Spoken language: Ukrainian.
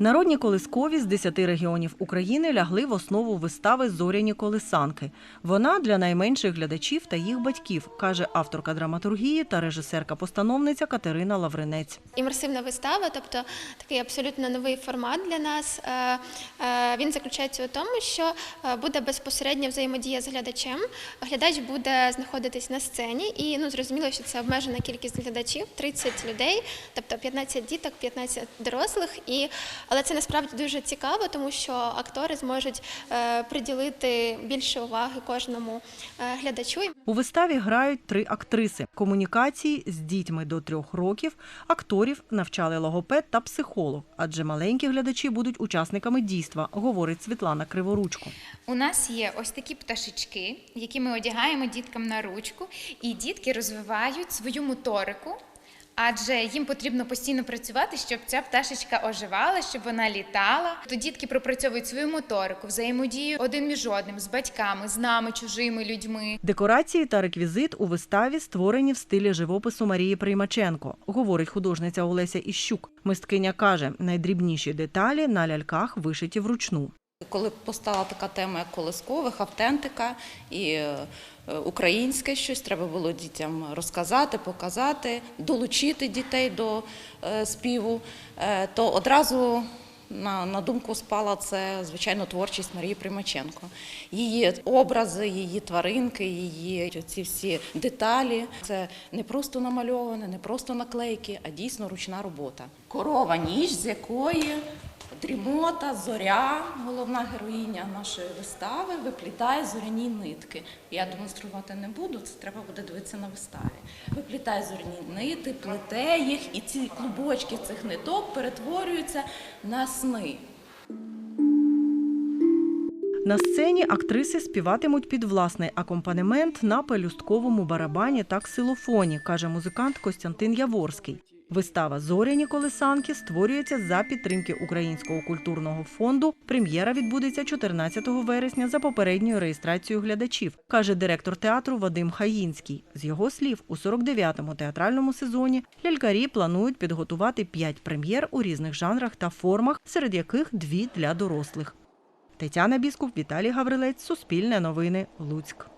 Народні колискові з 10 регіонів України лягли в основу вистави Зоряні колисанки. Вона для найменших глядачів та їх батьків, каже авторка драматургії та режисерка-постановниця Катерина Лавринець. Імерсивна вистава, тобто такий абсолютно новий формат для нас. Е, е, Він заключається у тому, що е, буде безпосередня взаємодія з глядачем. Глядач буде знаходитись на сцені, і ну зрозуміло, що це обмежена кількість глядачів 30 людей, тобто 15 діток, 15 дорослих. І але це насправді дуже цікаво, тому що актори зможуть е, приділити більше уваги кожному е, глядачу. У виставі грають три актриси: комунікації з дітьми до трьох років, акторів навчали логопед та психолог, адже маленькі глядачі будуть учасниками дійства, говорить Світлана Криворучко. У нас є ось такі пташечки, які ми одягаємо діткам на ручку, і дітки розвивають свою моторику. Адже їм потрібно постійно працювати, щоб ця пташечка оживала, щоб вона літала. То дітки пропрацьовують свою моторику, взаємодію один між одним, з батьками, з нами, чужими людьми. Декорації та реквізит у виставі створені в стилі живопису Марії Приймаченко, говорить художниця Олеся Іщук. Мисткиня каже, найдрібніші деталі на ляльках вишиті вручну. Коли постала така тема як колискових, автентика і е, українське щось, треба було дітям розказати, показати, долучити дітей до е, співу, е, то одразу на, на думку спала це, звичайно, творчість Марії Примаченко. Її образи, її тваринки, її ці всі деталі. Це не просто намальоване, не просто наклейки, а дійсно ручна робота. Корова ніж, з якої Дрімота, зоря, головна героїня нашої вистави, виплітає зоряні нитки. Я демонструвати не буду, це треба буде дивитися на виставі. Виплітає зоряні нити, плете їх, і ці клубочки цих ниток перетворюються на сни. На сцені актриси співатимуть під власний акомпанемент на пелюстковому барабані та ксилофоні, каже музикант Костянтин Яворський. Вистава Зоряні колесанки створюється за підтримки Українського культурного фонду. Прем'єра відбудеться 14 вересня за попередньою реєстрацією глядачів, каже директор театру Вадим Хаїнський. З його слів, у 49-му театральному сезоні лялькарі планують підготувати 5 прем'єр у різних жанрах та формах, серед яких дві для дорослих. Тетяна Біскуп, Віталій Гаврилець, Суспільне новини, Луцьк.